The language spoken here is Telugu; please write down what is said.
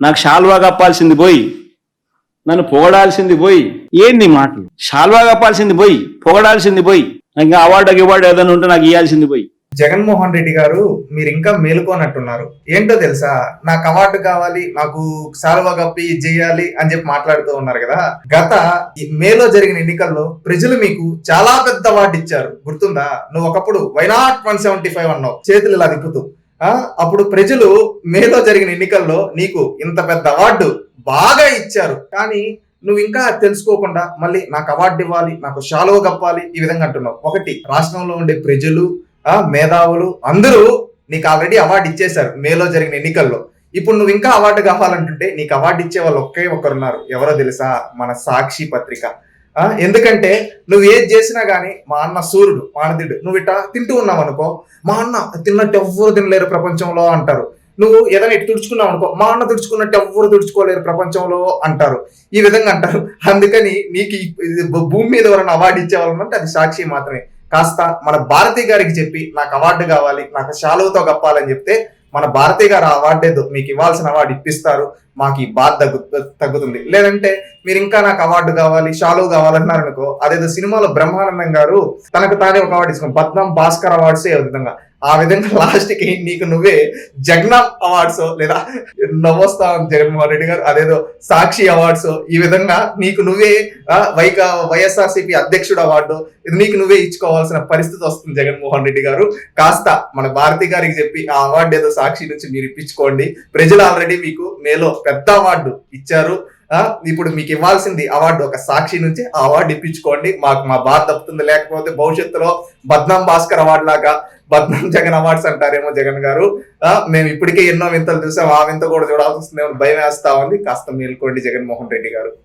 నాకు షాల్వా కప్పాల్సింది పోయి నన్ను పొగడాల్సింది పోయి. ఏంది మాటలు? షాల్వా కప్పాల్సింది పోయి పొగడాల్సింది పోయి. ఇంకా అవార్డు ఇవార్డు ఏదైనా ఉంటే నాకు ఇవ్వాల్సింది పోయి. జగన్మోహన్ రెడ్డి గారు మీరు ఇంకా మేలుకోనట్టున్నారు. ఏంటో తెలుసా? నాకు అవార్డు కావాలి నాకు సాల్వా కప్పి చేయాలి అని చెప్పి మాట్లాడుతూ ఉన్నారు కదా. గత ఈ మేలో జరిగిన ఎన్నికల్లో ప్రజలు మీకు చాలా పెద్ద అవార్డు ఇచ్చారు. గుర్తుందా? నువ్వు ఒకప్పుడు వైనాట్ వన్ సెవెంటీ ఫైవ్ అన్నావు. చేతులు ఇలా తిప్పుతూ. ఆ అప్పుడు ప్రజలు మేలో జరిగిన ఎన్నికల్లో నీకు ఇంత పెద్ద అవార్డు బాగా ఇచ్చారు. కానీ నువ్వు ఇంకా తెలుసుకోకుండా మళ్ళీ నాకు అవార్డు ఇవ్వాలి నాకు షాలువ కప్పాలి ఈ విధంగా అంటున్నావు. ఒకటి రాష్ట్రంలో ఉండే ప్రజలు ఆ మేధావులు అందరూ నీకు ఆల్రెడీ అవార్డు ఇచ్చేశారు మేలో జరిగిన ఎన్నికల్లో. ఇప్పుడు నువ్వు ఇంకా అవార్డు కావాలంటుంటే నీకు అవార్డు ఇచ్చే వాళ్ళు ఒకే ఒకరున్నారు. ఎవరో తెలుసా? మన సాక్షి పత్రిక. ఎందుకంటే నువ్వు ఏది చేసినా కానీ మా అన్న సూర్యుడు మానదుడు నువ్వు ఇట్లా తింటూ ఉన్నావు అనుకో మా అన్న తిన్నట్టు ఎవ్వరు తినలేరు ప్రపంచంలో అంటారు. నువ్వు ఏదైనా ఇటు తుడుచుకున్నావు అనుకో మా అన్న తుడుచుకున్నట్టు ఎవ్వరు తుడుచుకోలేరు ప్రపంచంలో అంటారు. ఈ విధంగా అంటారు. అందుకని నీకు భూమి మీద ఎవరైనా అవార్డు ఇచ్చే అది సాక్షి మాత్రమే. కాస్త మన భారతి గారికి చెప్పి నాకు అవార్డు కావాలి నాకు శాలువతో కప్పాలని చెప్తే మన భారతీయ గారు అవార్డే అవార్డు ఏదో మీకు ఇవ్వాల్సిన అవార్డు ఇప్పిస్తారు మాకు ఈ బాధ తగ్గు తగ్గుతుంది. లేదంటే మీరు ఇంకా నాకు అవార్డు కావాలి షాలో కావాలన్నారు అనుకో అదేదో సినిమాలో బ్రహ్మానందం గారు తనకు తానే ఒక అవార్డు తీసుకుని పద్మం భాస్కర్ అవార్డ్స్ ఏ విధంగా? ఆ విధంగా లాస్ట్కి నీకు నువ్వే జగన్ అవార్డ్స్ లేదా నవోత్సవం జగన్మోహన్ రెడ్డి గారు అదేదో సాక్షి అవార్డ్స్ ఈ విధంగా నీకు నువ్వే ఆ, వైక వైఎస్ఆర్సీపీ అధ్యక్షుడు అవార్డు ఇది నీకు నువ్వే ఇచ్చుకోవాల్సిన పరిస్థితి వస్తుంది జగన్మోహన్ రెడ్డి గారు. కాస్త మన భారతి గారికి చెప్పి ఆ అవార్డు ఏదో సాక్షి నుంచి మీరు ఇప్పించుకోండి. ప్రజలు ఆల్రెడీ మీకు మేలో పెద్ద అవార్డు ఇచ్చారు. ఇప్పుడు మీకు ఇవ్వాల్సింది అవార్డు ఒక సాక్షి నుంచి ఆ అవార్డు ఇప్పించుకోండి. మాకు మా బాధ తప్పుతుంది. లేకపోతే భవిష్యత్తులో బద్నాం భాస్కర్ అవార్డు లాగా బద్నాం జగన్ అవార్డ్స్ అంటారేమో జగన్ గారు. ఆ, మేము ఇప్పటికే ఎన్నో వింతలు చూసాం. ఆ వింత కూడా చూడాల్సి వస్తుందేమో భయం వేస్తా ఉంది? కాస్త మేల్కోండి జగన్మోహన్ రెడ్డి గారు.